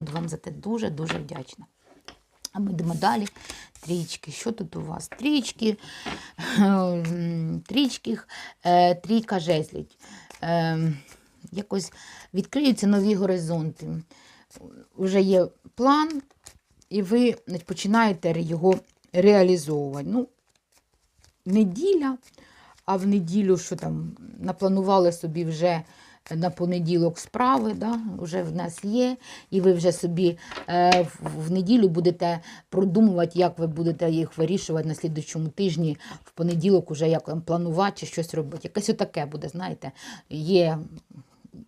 Буду вам за те дуже-дуже вдячна. А ми йдемо далі. Трічки. Що тут у вас? Трічки, трічки, е, трійка жезлів. Е, якось відкриються нові горизонти. Вже є план, і ви починаєте його реалізовувати. Ну, неділя, а в неділю, що там напланували собі вже на понеділок справи, да, вже в нас є, і ви вже собі е, в, неділю будете продумувати, як ви будете їх вирішувати на слідчому тижні, в понеділок уже як планувати чи щось робити. Якесь отаке буде, знаєте, є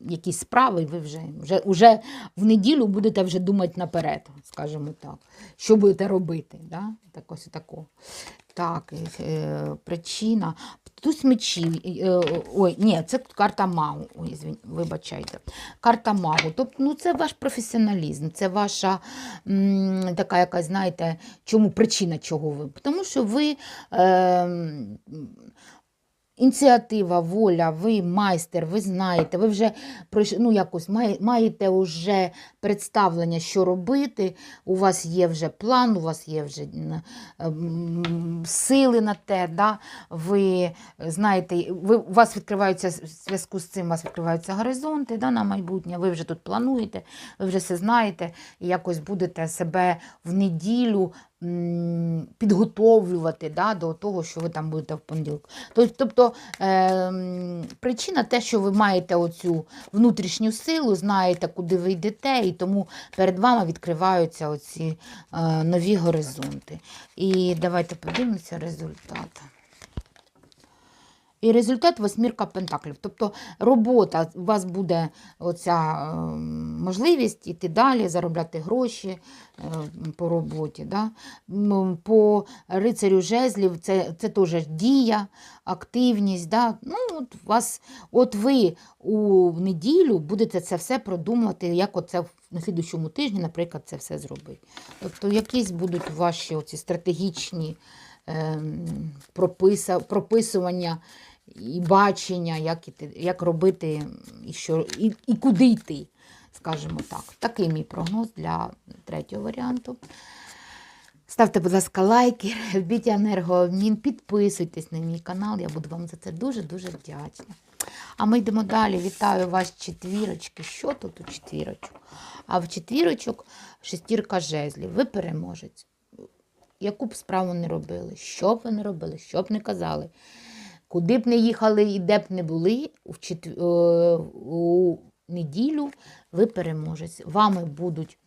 якісь справи, ви вже, вже, вже в неділю будете вже думати наперед, скажімо так, що будете робити. Да? Так ось тако. Так, е, причина. Туз мечів. е, Ой, ні, це карта магу. Ой, звін- вибачайте. Карта магу. Тобто, ну, це ваш професіоналізм, це ваша м, така якась, знаєте, чому причина чого ви? Тому що ви. Е, Ініціатива, воля, ви майстер, ви знаєте, ви вже ну, якось маєте вже представлення, що робити. У вас є вже план, у вас є вже сили на те. Да? Ви знаєте, ви, у вас відкриваються в зв'язку з цим, у вас відкриваються горизонти да, на майбутнє. Ви вже тут плануєте, ви вже все знаєте, і якось будете себе в неділю підготовлювати да, до того, що ви там будете в понеділок. Тобто ем, причина те, що ви маєте оцю внутрішню силу, знаєте, куди ви йдете, і тому перед вами відкриваються оці е, нові горизонти. І давайте подивимося результат. І результат восьмірка пентаклів. Тобто робота, у вас буде оця е, можливість іти далі, заробляти гроші е, по роботі. Да? По рицарю жезлів це, це теж дія, активність. Да? Ну, от, вас, от ви у неділю будете це все продумувати, як оце на слідущому тижні, наприклад, це все зробити. Тобто якісь будуть ваші оці стратегічні ем, прописа, прописування і бачення, як, іти, як робити і, що, і, і куди йти, скажімо так. Такий мій прогноз для третього варіанту. Ставте, будь ласка, лайки, робіть енергообмін, підписуйтесь на мій канал, я буду вам за це дуже-дуже вдячна. А ми йдемо далі. Вітаю вас, четвірочки. Що тут у четвірочок? А в четвірочок шестірка жезлів. Ви переможець яку б справу не робили, що б ви не робили, що б не казали, куди б не їхали і де б не були, у, чет... е, у неділю ви переможець. Вами будуть